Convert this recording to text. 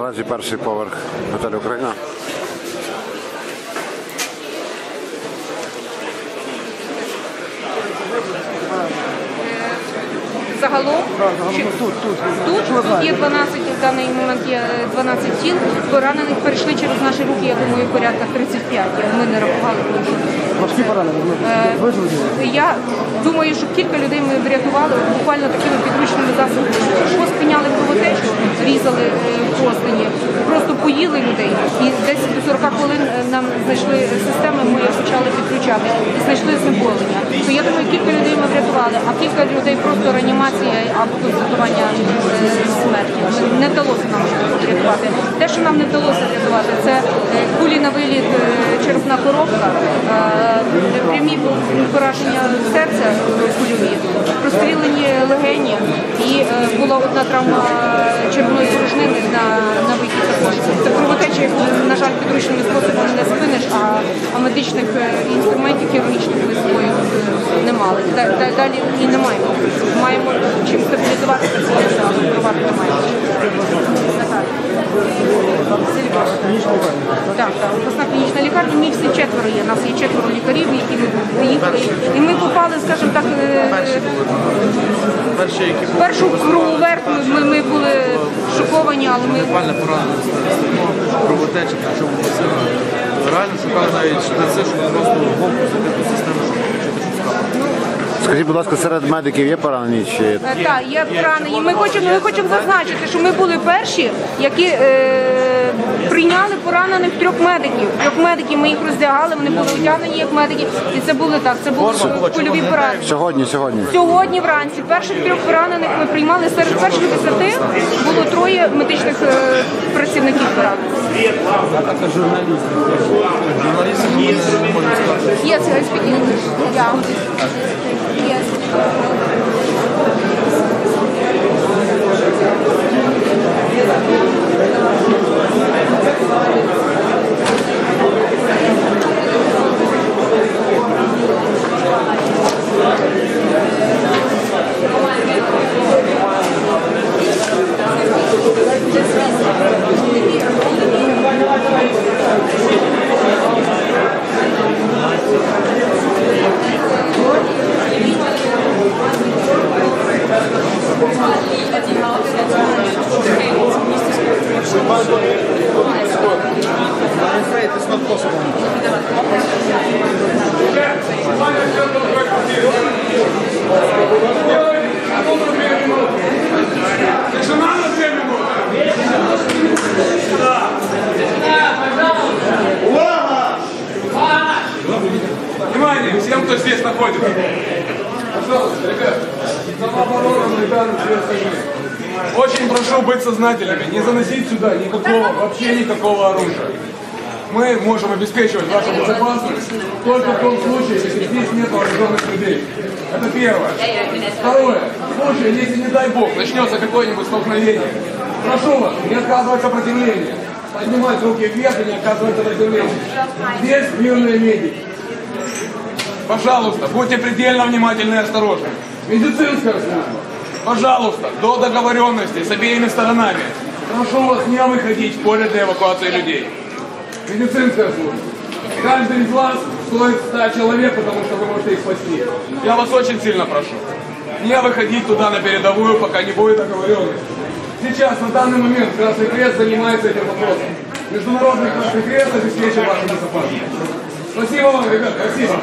Narazí par si povrch hotelu Krajina. Загалом чи- тут, тут є 12, в даний момент є е, 12 тіл. Поранених перейшли через наші руки, я думаю, порядка 35. Ми не рахували. тому що Важкі поранення. Е, Вижили. Я думаю, що кілька людей ми врятували буквально такими підручними засобами. Що спиняли кровотечу, різали е, простині, просто поїли людей. І десь до 40 хвилин е, нам знайшли системи, ми їх почали підключати і знайшли знеболення. То я думаю, кілька людей ми врятували, а кілька людей або констатування е, смерті. Не вдалося нам врятувати. Те, що нам не вдалося врятувати, це е, кулі на виліт, е, черепна коробка, прямі пораження серця кульові, прострілені легені і була одна травма червоної порожнини на, на вихід також. Це кровотеча, яку, на жаль, підручними способами не спиниш, а, а медичних е, інструментів хірургічних ми з собою е, не мали. Да- да- Далі і не маємо. Маємо чим стабілізувати пацієнта, але впливати не маємо. Так, обласна клінічна лікарня. Ми всі четверо є. У нас є четверо лікарів, які ми приїхали. І ми попали, скажімо так, е, в першу круговерть ми, ми були шоковані, але ми буквально ну, кровотеча, причому сильно. Реально шукали навіть на це, що просто вовку забити систему, Скажіть, будь ласка, серед медиків є поранені чи Е, Так, є поранені. Ми хочемо, ми хочемо зазначити, що ми були перші, які е, прийняли поранених трьох медиків. Трьох медиків ми їх роздягали, вони були одягнені як медики. І це були так, це були польові поранені. сьогодні? Сьогодні Сьогодні вранці перших трьох поранених ми приймали серед перших десяти було троє медичних е, працівників поранених. А журналісти. Yes, I speak English. Yeah. Thank you. Внимание всем, кто здесь находится. Пожалуйста, ребят, самооборона Майдана всех Очень прошу быть сознательными, не заносить сюда никакого, вообще никакого оружия. Мы можем обеспечивать вашу безопасность только в том случае, если здесь нет вооруженных людей. Это первое. Второе. В случае, если, не дай бог, начнется какое-нибудь столкновение, прошу вас, не оказывать сопротивление. Поднимать руки вверх и не оказывать сопротивление. Здесь мирные медики. Пожалуйста, будьте предельно внимательны и осторожны. Медицинская служба. Пожалуйста, до договоренности с обеими сторонами. Прошу вас не выходить в поле для эвакуации людей. Медицинская служба. Каждый из вас стоит 100 человек, потому что вы можете их спасти. Я вас очень сильно прошу. Не выходить туда на передовую, пока не будет договоренности. Сейчас, на данный момент, Красный Крест занимается этим вопросом. Международный Красный Крест обеспечит вашу безопасность. Спасибо вам, ребят, спасибо.